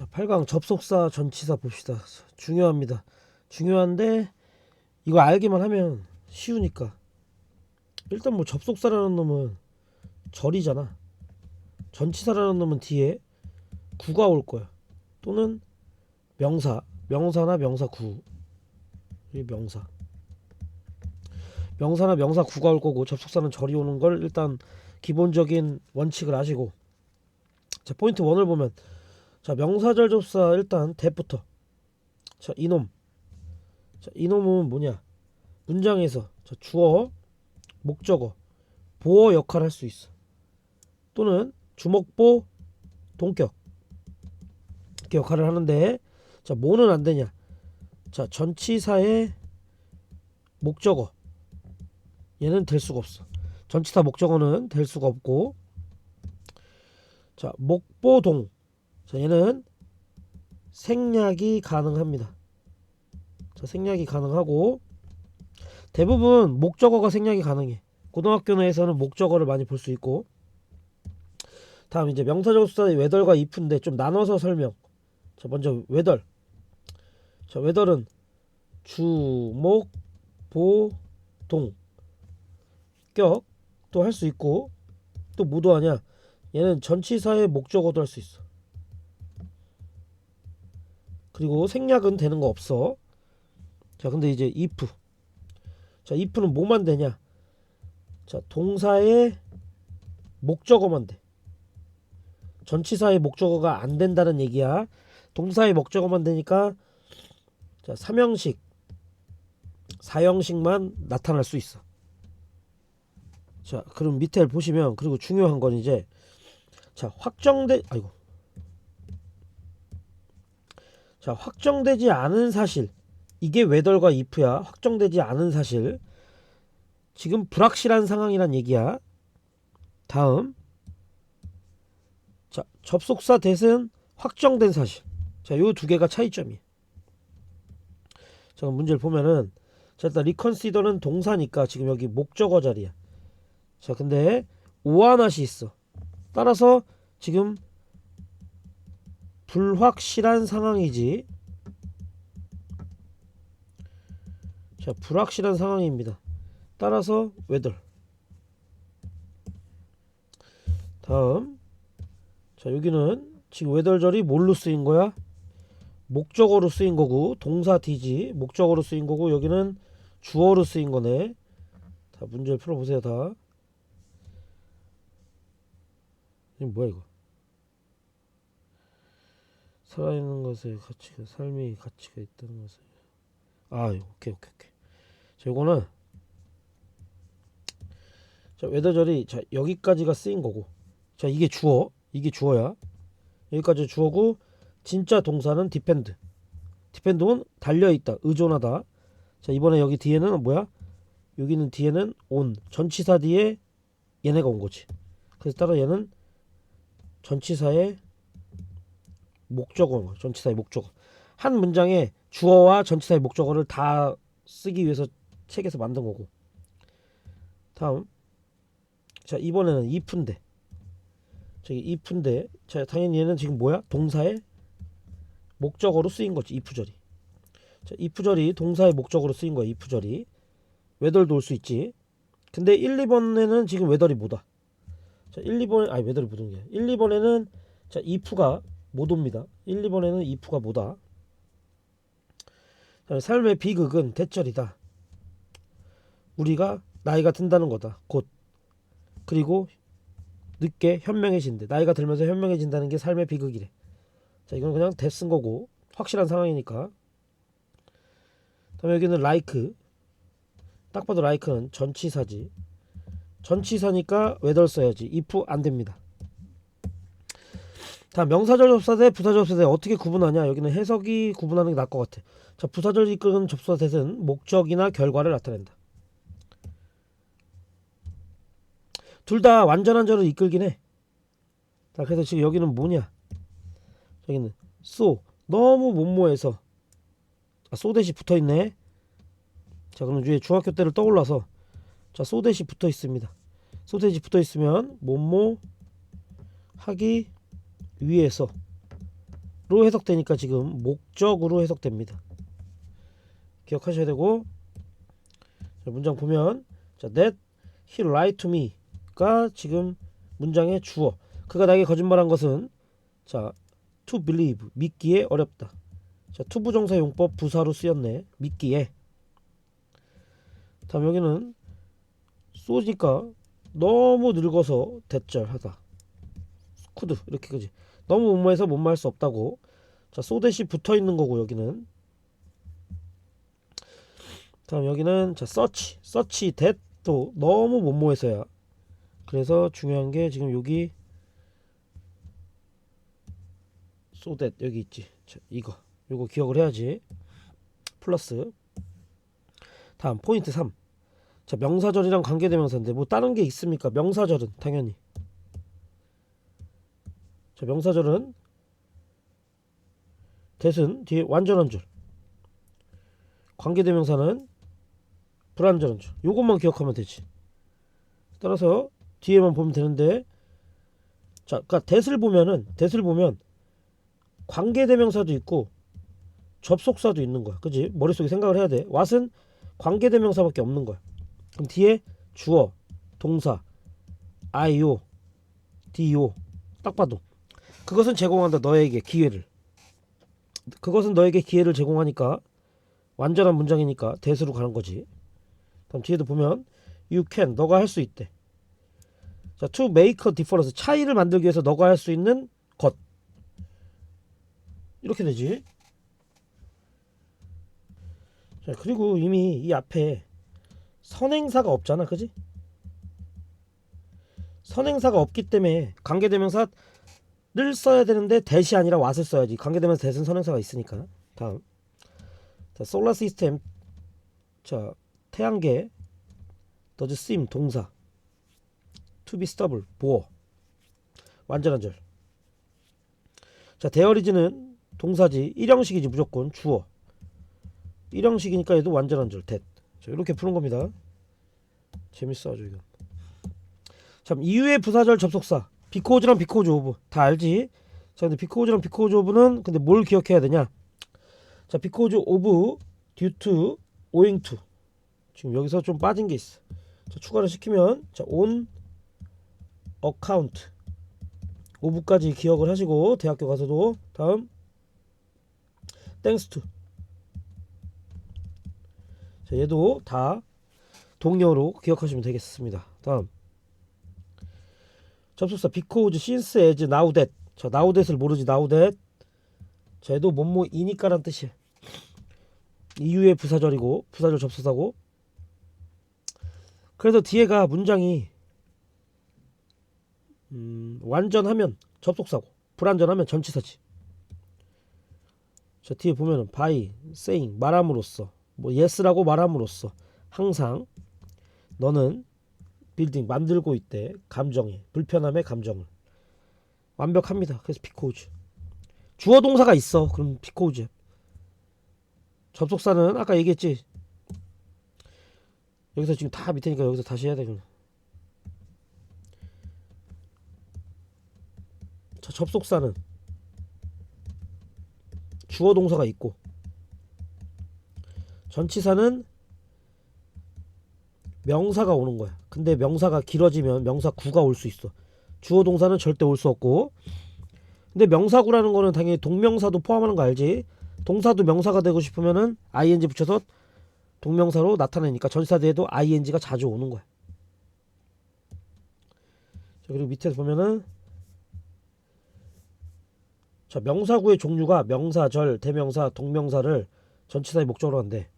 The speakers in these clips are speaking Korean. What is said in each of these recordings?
자, 8강 접속사 전치사 봅시다. 중요합니다. 중요한데 이거 알기만 하면 쉬우니까. 일단 뭐 접속사라는 놈은 절이잖아. 전치사라는 놈은 뒤에 구가 올 거야. 또는 명사, 명사나 명사 구. 이 명사. 명사나 명사 구가 올 거고 접속사는 절이 오는 걸 일단 기본적인 원칙을 아시고 자 포인트 1을 보면 자 명사절 접사 일단 대부터. 자 이놈. 자 이놈은 뭐냐? 문장에서 자, 주어 목적어 보어 역할을 할 수 있어. 또는 주목보 동격 이렇게 역할을 하는데 자 뭐는 안 되냐? 자 전치사의 목적어. 얘는 될 수가 없어. 전치사 목적어는 될 수가 없고. 자 목보동 자 얘는 생략이 가능합니다. 자 생략이 가능하고 대부분 목적어가 생략이 가능해. 고등학교 내에서는 목적어를 많이 볼 수 있고. 다음 이제 명사적 수사의 외덜과 if인데 좀 나눠서 설명. 자 먼저 외덜 자 외덜은 주목 보동. 격도 할수 있고 또 뭐도 하냐? 얘는 전치사의 목적어도 할 수 있어 그리고 생략은 되는 거 없어. 자 근데 이제 if. 자 if는 뭐만 되냐? 자 동사의 목적어만 돼. 전치사의 목적어가 안 된다는 얘기야. 동사의 목적어만 되니까 자 삼형식 사형식만 나타날 수 있어. 자, 그럼 밑에 보시면 그리고 중요한 건 이제 자, 확정돼 아이고. 자, 확정되지 않은 사실. 이게 웨덜과 if야. 확정되지 않은 사실. 지금 불확실한 상황이란 얘기야. 다음. 자, 접속사 대은 확정된 사실. 자, 요 두 개가 차이점이에요. 자, 문제를 보면은 자, 일단 리컨시더는 동사니까 지금 여기 목적어 자리야. 자 근데 오한낫이 있어 따라서 지금 불확실한 상황이지. 자 불확실한 상황입니다. 따라서 웨덜 다음. 자 여기는 지금 웨덜절이 뭘로 쓰인 거야? 목적어로 쓰인 거고 동사 디지. 목적어로 쓰인 거고 여기는 주어로 쓰인 거네. 자 문제를 풀어보세요 다. 이게 뭐야 이거? 살아있는 것에 가치가 삶이 가치가 있다는 것을. 아 오케이 오케이 오케이. 자 요거는 자 웨더절이 자 여기까지가 쓰인 거고. 자 이게 주어. 이게 주어야. 여기까지 주어고 진짜 동사는 디펜드 디펜드는 달려있다. 의존하다. 자 이번에 여기 뒤에는 뭐야? 여기는 뒤에는 온 전치사 뒤에 얘네가 온 거지. 그래서 따라 얘는 전치사의 목적어, 전치사의 목적어. 한 문장에 주어와 전치사의 목적어를 다 쓰기 위해서 책에서 만든 거고. 다음. 자, 이번에는 if인데. 저기 if인데. 자, 당연히 얘는 지금 뭐야? 동사의 목적어로 쓰인 거지, if절이. 자, if절이 동사의 목적어로 쓰인 거야, if절이. 웨덜도 올 수 있지. 근데 1, 2번에는 지금 웨덜이 뭐다? 자, 1, 2번에 아니 매달이 묻은 게 1, 2번에는 자, if가 못 옵니다. 1, 2번에는 if가 뭐다? 자, 삶의 비극은 대절이다. 우리가 나이가 든다는 거다. 곧. 그리고 늦게 현명해진대. 나이가 들면서 현명해진다는 게 삶의 비극이래. 자, 이건 그냥 대쓴 거고 확실한 상황이니까. 다음에 여기는 like. 딱 봐도 like는 전치사지. 전치사니까 웨덜 써야지. if 안 됩니다. 다 명사절 접사 대 부사절 접사 대 어떻게 구분하냐? 여기는 해석이 구분하는 게 나을 것 같아. 자, 부사절 이끄는 접사 대는 목적이나 결과를 나타낸다. 둘 다 완전한 절을 이끌긴 해. 자, 그래서 지금 여기는 뭐냐? 여기는 쏘 너무 못모해서 아, 쏘 대시 붙어 있네. 자, 그럼 위에 중학교 때를 떠올라서 자, 소댓이 붙어 있습니다. 소댓이 붙어 있으면 뭐뭐 하기 위해서 해석되니까 지금 목적으로 해석됩니다. 기억하셔야 되고 자, 문장 보면 자, that he lied to me가 지금 문장의 주어. 그가 나에게 거짓말한 것은 자, to believe 믿기에 어렵다. 자, 투부정사 용법 부사로 쓰였네. 믿기에. 다음 여기는 쏘니까 너무 늙어서 대절하다. 쿠드 이렇게 그지. 너무 못모해서 못 말 수 없다고. 자, 소댓이 붙어 있는 거고 여기는. 다음 여기는 자, 서치. 서치 대도 너무 못모해서야. 그래서 중요한 게 지금 여기 소댓 여기 있지. 자, 이거. 요거 기억을 해야지. 플러스 다음 포인트 3. 자, 명사절이랑 관계대명사인데 뭐 다른 게 있습니까? 명사절은 당연히. 자, 명사절은 대신 뒤에 완전한 줄. 관계대명사는 불완전한 줄. 요것만 기억하면 되지. 따라서 뒤에만 보면 되는데 자, 그러니까 대을 보면은 대을 보면 관계대명사도 있고 접속사도 있는 거야. 그지? 머릿속에 생각을 해야 돼. 왓은 관계대명사밖에 없는 거야. 그럼 뒤에 주어, 동사, 아이오, 디오 딱 봐도 그것은 제공한다 너에게 기회를. 그것은 너에게 기회를 제공하니까 완전한 문장이니까 대수로 가는 거지. 다음 뒤에도 보면 you can 너가 할 수 있대. 자, to make a difference 차이를 만들기 위해서 너가 할 수 있는 것. 이렇게 되지. 자, 그리고 이미 이 앞에 선행사가 없잖아. 그지? 선행사가 없기 때문에 관계대명사 를 써야 되는데 대시 아니라 왓을 써야지. 관계대명사 대신 선행사가 있으니까. 다음. 자, 솔라 시스템. 자, 태양계. does seem 동사. be stable 보어. 완전한 절. 자, 데어리즈는 동사지. 일형식이지 무조건 주어. 일형식이니까 얘도 완전한 절 that. 자, 이렇게 푸는 겁니다. 재밌어 아주 이거. 참 이후의 부사절 접속사 비코즈랑 비코즈 오브 다 알지? 자 근데 비코즈랑 비코즈 오브는 근데 뭘 기억해야 되냐? 자 비코즈 오브 owing to 지금 여기서 좀 빠진 게 있어. 자 추가를 시키면 자 on account 오브까지 기억을 하시고 대학교 가서도 다음 thanks to 자, 얘도 다 동료로 기억하시면 되겠습니다. 다음 접속사 because, since, now that을 모르지 that 자 얘도 뭐뭐 이니까란 뜻이야. 이후의 부사절이고 부사절 접속사고 그래서 뒤에가 문장이 음, 완전하면 접속사고 불완전하면 전치사지. 자 뒤에 보면은 by, saying 말함으로써 뭐 yes라고 말함으로써 항상 너는 빌딩 만들고 있대 감정에 불편함의 감정을 완벽합니다. 그래서 비코즈 주어 동사가 있어. 그럼 비코즈 접속사는 아까 얘기했지. 여기서 지금 다 밑에니까 여기서 다시 해야 되구나. 자 접속사는 주어 동사가 있고 전치사는 명사가 오는 거야. 근데 명사가 길어지면 명사 구가 올 수 있어. 주어 동사는 절대 올 수 없고. 근데 명사구라는 거는 당연히 동명사도 포함하는 거 알지? 동사도 명사가 되고 싶으면은 ing 붙여서 동명사로 나타내니까 전치사 뒤에도 ing가 자주 오는 거야. 자, 그리고 밑에 보면은 자, 명사구의 종류가 명사, 절, 대명사, 동명사를 전치사의 목적으로 한대.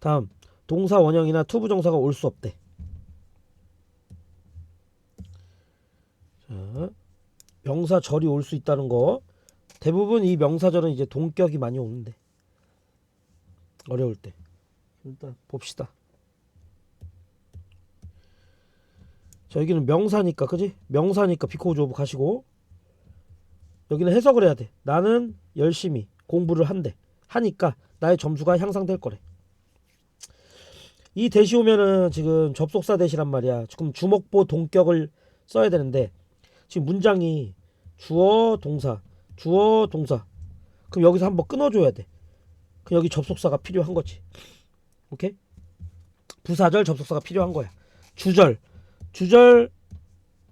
다음 동사 원형이나 투부정사가 올 수 없대. 자, 명사절이 올 수 있다는 거. 대부분 이 명사절은 이제 동격이 많이 오는데 어려울 때. 일단 봅시다. 자 여기는 명사니까 그지? 명사니까 비코즈 오브 가시고 여기는 해석을 해야 돼. 나는 열심히 공부를 한대. 하니까 나의 점수가 향상될 거래. 이 대시 오면은 지금 접속사 대시란 말이야. 지금 주목보 동격을 써야 되는데 지금 문장이 주어 동사 주어 동사. 그럼 여기서 한번 끊어줘야 돼. 그럼 여기 접속사가 필요한 거지. 오케이? 부사절 접속사가 필요한 거야. 주절. 주절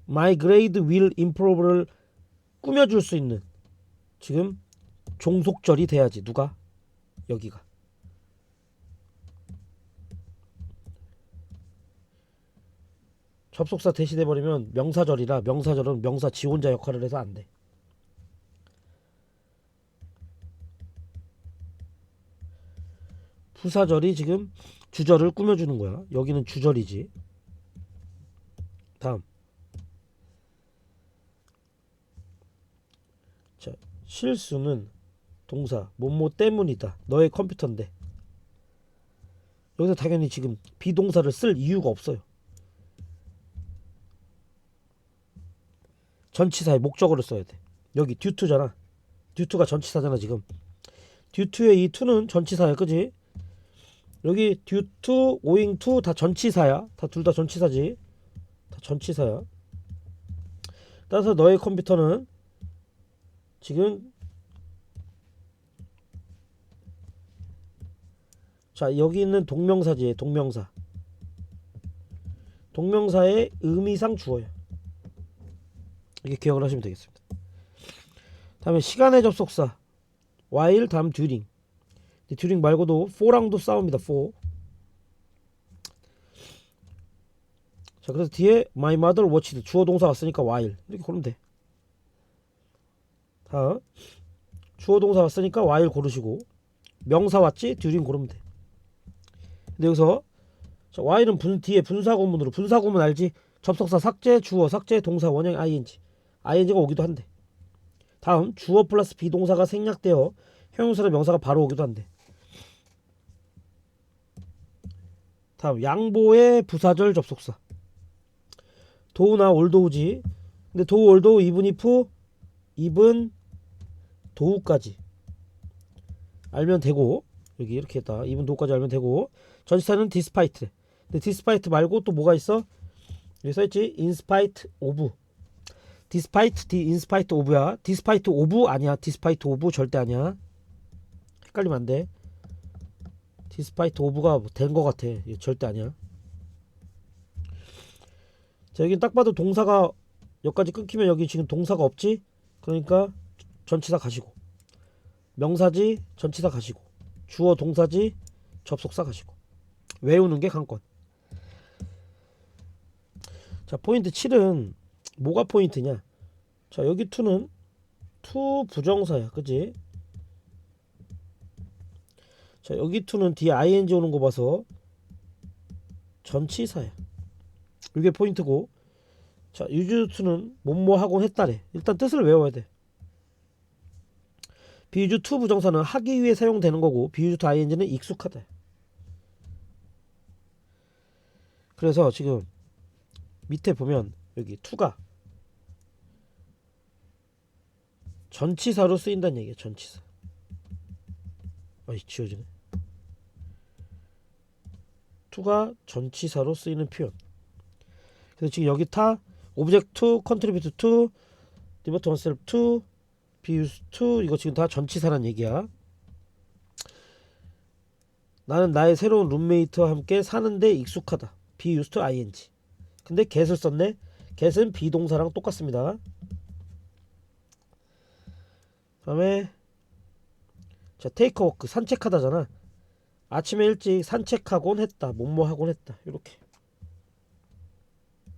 my grade will improve를 꾸며줄 수 있는 지금 종속절이 돼야지. 누가? 여기가 접속사 대신해 버리면 명사절이라 명사절은 명사 지원자 역할을 해서 안 돼. 부사절이 지금 주절을 꾸며주는 거야. 여기는 주절이지. 다음. 자, 실수는 동사 뭐뭐 때문이다. 너의 컴퓨터인데. 여기서 당연히 지금 비동사를 쓸 이유가 없어요. 전치사의 목적어를 써야 돼. 여기 듀투잖아. 듀투가 전치사잖아 지금. 듀투의 이 투는 전치사야, 그지? 여기 듀투, 오잉 투 다 전치사야. 다 둘 다 전치사지. 다 전치사야. 따라서 너의 컴퓨터는 지금 자 여기 있는 동명사지 동명사 동명사의 의미상 주어야 이렇게 기억을 하시면 되겠습니다. 다음에 시간의 접속사 while 다음 during during 말고도 for랑도 싸웁니다. for 자 그래서 뒤에 my mother watched 주어 동사 왔으니까 while 이렇게 고르면 돼. 다음 주어 동사 왔으니까 while 고르시고 명사 왔지 during 고르면 돼. 근데 여기서 자, while은 분 뒤에 분사구문으로 분사구문 알지? 접속사 삭제 주어 삭제 동사 원형 ing ing가 오기도 한대. 다음 주어 플러스 비동사가 생략되어 형용사나 명사가 바로 오기도 한대. 다음 양보의 부사절 접속사. 도우나 올도우지. 근데 도우 올도우 이분 이프 이분 도우까지 알면 되고 여기 이렇게 했다. 이분 도우까지 알면 되고 전치사는 디스파이트. 근데 디스파이트 말고 또 뭐가 있어? 여기 써있지? 인스파이트 오브 디스파이트 디 인스파이트 오브야? 디스파이트 오브 아니야. 디스파이트 오브 절대 아니야. 헷갈리면 안돼. 디스파이트 오브가 된거 같아. 절대 아니야. 자 여긴 딱 봐도 동사가 여기까지 끊기면 여기 지금 동사가 없지? 그러니까 전치사 가시고. 명사지 전치사 가시고. 주어 동사지 접속사 가시고. 외우는 게 관건. 자 포인트 7은 뭐가 포인트냐 자 여기 투는 투 부정사야. 그지? 자 여기 투는 뒤에 ing 오는 거 봐서 전치사야. 이게 포인트고. 자 유주 투는 뭐뭐 하곤 했다래. 일단 뜻을 외워야 돼. 비유주 투 부정사는 하기 위해 사용되는 거고 비유주 투 ing는 익숙하다. 그래서 지금 밑에 보면 여기 투가 전치사로 쓰인다는 얘기야 전치사. 아이 지워지네. 투가 전치사로 쓰이는 표현. 그래서 지금 여기 타 오브젝트 투 컨트리뷰트 투 디버트 원셀프 투 비유스 투 이거 지금 다 전치사란 얘기야. 나는 나의 새로운 룸메이트와 함께 사는데 익숙하다. 비유스 투 ing. 근데 get을 썼네. get은 비동사랑 똑같습니다 다음에 자 테이크 워크 산책하다잖아. 아침에 일찍 산책하곤 했다 뭐뭐 하곤 했다 이렇게